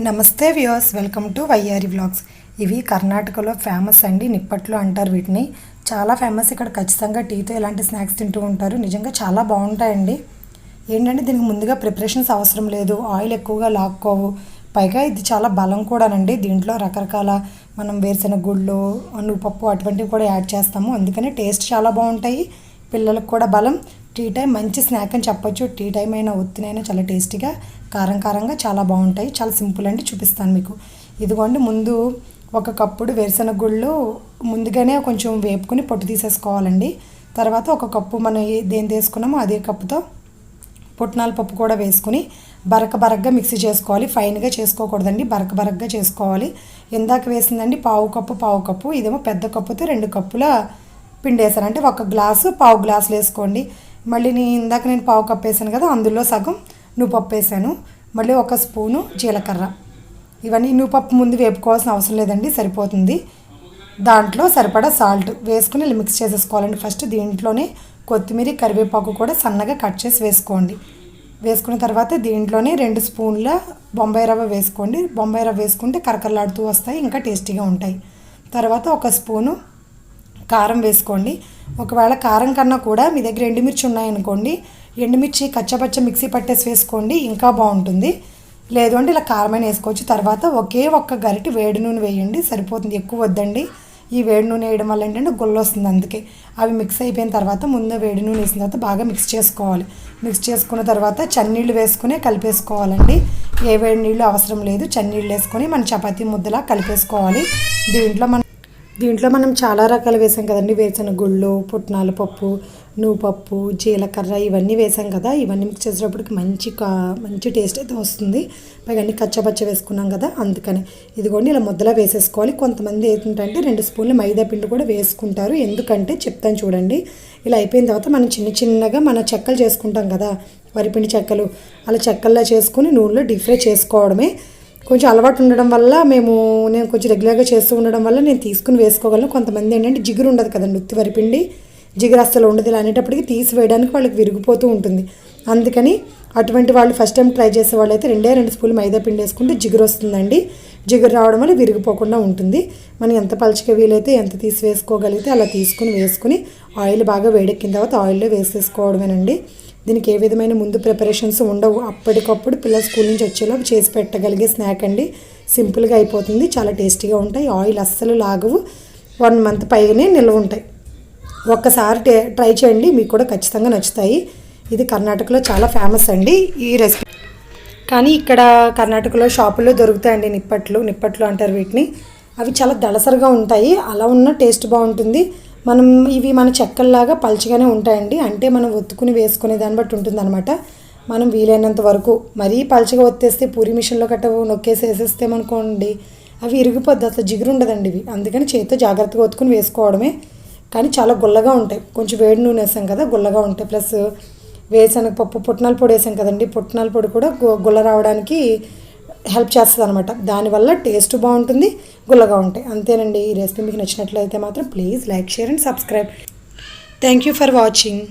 నమస్తే viewers welcome to YR vlogs. ఇవి కర్ణాటకలో ఫేమస్ అండి నిప్పట్లు అంటారు వీటిని. చాలా ఫేమస్ ఇక్కడ ఖచ్చితంగా టీతో ఇలాంటి స్నాక్స్ తింటూ ఉంటారు. నిజంగా చాలా బాగుంటాయండి. ఏంటంటే దీనికి ముందుగా ప్రిపరేషన్స్ అవసరం లేదు ఆయిల్ ఎక్కువగా లాక్కోవు. పైగా ఇది చాలా బలం కూడానండి. దీంట్లో రకరకాల మనం వేరుశెనగ గుళ్ళు నువ్వుపప్పు అటువంటివి కూడా యాడ్ చేస్తాము. అందుకని టేస్ట్ చాలా బాగుంటాయి. పిల్లలకు కూడా బలం. టీ టైం మంచి స్నాక్ అని చెప్పొచ్చు. టీ టైం అయినా ఒత్తినైనా చాలా టేస్టీగా కారం కారంగా చాలా బాగుంటాయి. చాలా సింపుల్ అండి చూపిస్తాను మీకు. ఇదిగోండి ముందు ఒక కప్పుడు వేరుశనగ గుళ్ళు ముందుగానే కొంచెం వేపుకొని పొట్టు తీసేసుకోవాలండి. తర్వాత ఒక కప్పు మనం దేని తీసుకున్నామో అదే కప్పుతో పుట్నాల పప్పు కూడా వేసుకుని బరక బరకగా మిక్సీ చేసుకోవాలి. ఫైన్గా చేసుకోకూడదండి బరక బరకగా చేసుకోవాలి. ఇందాక వేసిందండి పావు కప్పు పావు కప్పు. ఇదేమో పెద్ద కప్పుతో రెండు కప్పుల పిండి వేసారు అంటే ఒక గ్లాసు పావు గ్లాసులు వేసుకోండి. మళ్ళీ నేను ఇందాక నేను పావు కప్పేసాను కదా అందులో సగం నువ్వు పప్పు వేసాను. మళ్ళీ ఒక స్పూను జీలకర్ర. ఇవన్నీ నువ్వు పప్పు ముందు వేపుకోవాల్సిన అవసరం లేదండి సరిపోతుంది. దాంట్లో సరిపడా సాల్ట్ వేసుకుని ఇలా మిక్స్ చేసేసుకోవాలండి. ఫస్ట్ దీంట్లోనే కొత్తిమీర కరివేపాకు కూడా సన్నగా కట్ చేసి వేసుకోండి. వేసుకున్న తర్వాత దీంట్లోనే రెండు స్పూన్ల బొంబాయి రవ్వ వేసుకోండి. బొంబాయి రవ్వ వేసుకుంటే కరకరలాడుతూ వస్తాయి ఇంకా టేస్టీగా ఉంటాయి. తర్వాత ఒక స్పూను కారం వేసుకోండి. ఒకవేళ కారం కన్నా కూడా మీ దగ్గర ఎండుమిర్చి ఉన్నాయనుకోండి ఎండుమిర్చి కచ్చపచ్చ మిక్సీ పట్టేసి వేసుకోండి ఇంకా బాగుంటుంది. లేదు అంటే ఇలా కారమైన వేసుకోవచ్చు. తర్వాత ఒకే ఒక్క గరిటి వేడి నూనె వేయండి సరిపోతుంది. ఎక్కువ వద్దండి. ఈ వేడి నూనె వేయడం వల్ల ఏంటంటే గుల్ల వస్తుంది అందుకే. అవి మిక్స్ అయిపోయిన తర్వాత ముందు వేడి నూనె వేసిన తర్వాత బాగా మిక్స్ చేసుకోవాలి. మిక్స్ చేసుకున్న తర్వాత చన్నీళ్ళు వేసుకుని కలిపేసుకోవాలండి. ఏ వేడి నీళ్ళు అవసరం లేదు. చన్నీళ్ళు వేసుకొని మన చపాతీ ముద్దలా కలిపేసుకోవాలి. దీంట్లో మనం దీంట్లో మనం చాలా రకాలు వేసాం కదండి. వేరుశనగ గుళ్ళు పుట్నాల పప్పు నువ్వు పప్పు జీలకర్ర ఇవన్నీ వేసాం కదా. ఇవన్నీ మిక్స్ చేసేటప్పటికి మంచి కా మంచి టేస్ట్ అయితే వస్తుంది. పైగా అన్ని కచ్చపచ్చ వేసుకున్నాం కదా అందుకని. ఇదిగోండి ఇలా ముద్దలా వేసేసుకోవాలి. కొంతమంది ఏంటంటే రెండు స్పూన్లు మైదా పిండి కూడా వేసుకుంటారు. ఎందుకంటే చెప్తాను చూడండి. ఇలా అయిపోయిన తర్వాత మనం చిన్న చిన్నగా మన చెక్కలు చేసుకుంటాం కదా. వరిపిండి చెక్కలు. అలా చెక్కల్లా చేసుకుని నూనెలో డీప్ ఫ్రై చేసుకోవడమే. కొంచెం అలవాటు ఉండడం వల్ల మేము నేను కొంచెం రెగ్యులర్గా చేస్తూ ఉండడం వల్ల నేను తీసుకుని వేసుకోగలను. కొంతమంది ఏంటంటే జిగురు ఉండదు కదండి ఉత్తి వరిపిండి జిగురు అస్సలు ఉండదు. ఇలా అనేటప్పటికి తీసివేయడానికి వాళ్ళకి విరిగిపోతూ ఉంటుంది. అందుకని అటువంటి వాళ్ళు ఫస్ట్ టైం ట్రై చేసే వాళ్ళు అయితే రెండే రెండు స్పూన్లు మైదా పిండి వేసుకుంటే జిగురు వస్తుందండి. జిగురు రావడం వల్ల విరిగిపోకుండా ఉంటుంది. మనం ఎంత పలుచగా వీలైతే ఎంత తీసి వేసుకోగలిగితే అలా తీసుకుని వేసుకుని ఆయిల్ బాగా వేడెక్కిన తర్వాత ఆయిల్లో వేసేసుకోవడమేనండి. దీనికి ఏ విధమైన ముందు ప్రిపరేషన్స్ ఉండవు. అప్పటికప్పుడు పిల్లలు స్కూల్ నుంచి వచ్చేలోపు చేసి పెట్టగలిగే స్నాక్ అండి. సింపుల్గా అయిపోతుంది. చాలా టేస్టీగా ఉంటాయి. ఆయిల్ అస్సలు లాగవు. వన్ మంత్ పైగానే నిల్వ ఉంటాయి. ఒక్కసారి ట్రై చేయండి. మీకు కూడా ఖచ్చితంగా నచ్చుతాయి. ఇది కర్ణాటకలో చాలా ఫేమస్ అండి. ఈ రెసిపీ కానీ ఇక్కడ కర్ణాటకలో షాపుల్లో దొరుకుతాయండి నిప్పట్లు. నిప్పట్లు అంటారు వీటిని. అవి చాలా దళసరిగా ఉంటాయి. అలా ఉన్న టేస్ట్ బాగుంటుంది. మనం ఇవి మన చెక్కల్లాగా పల్చగానే ఉంటాయండి. అంటే మనం ఒత్తుకుని వేసుకునే దాన్ని బట్టి ఉంటుందన్నమాట. మనం వీలైనంత వరకు మరీ పల్చగా ఒత్తేస్తే పూరి మిషన్లో గట్ట నొక్కేసి వేసేస్తేమనుకోండి అవి ఇరిగిపోద్ది. అసలు జిగురు ఉండదండి ఇవి. అందుకని చేతితో జాగ్రత్తగా ఒత్తుకుని వేసుకోవడమే. కానీ చాలా గుల్లగా ఉంటాయి. కొంచెం వేడి నూనె వేసాం కదా గుల్లగా ఉంటాయి. ప్లస్ వేరుశనగ పప్పు పుట్నాల పొడి వేసాం కదండి. పుట్నాల పొడి కూడా గుల్ల రావడానికి హెల్ప్ చేస్తుంది అనమాట దానివల్ల టేస్ట్ బాగుంటుంది గుల్లగా ఉంటాయి. అంతేనండి. ఈ రెసిపీ మీకు నచ్చినట్లయితే మాత్రం please like share and subscribe thank you for watching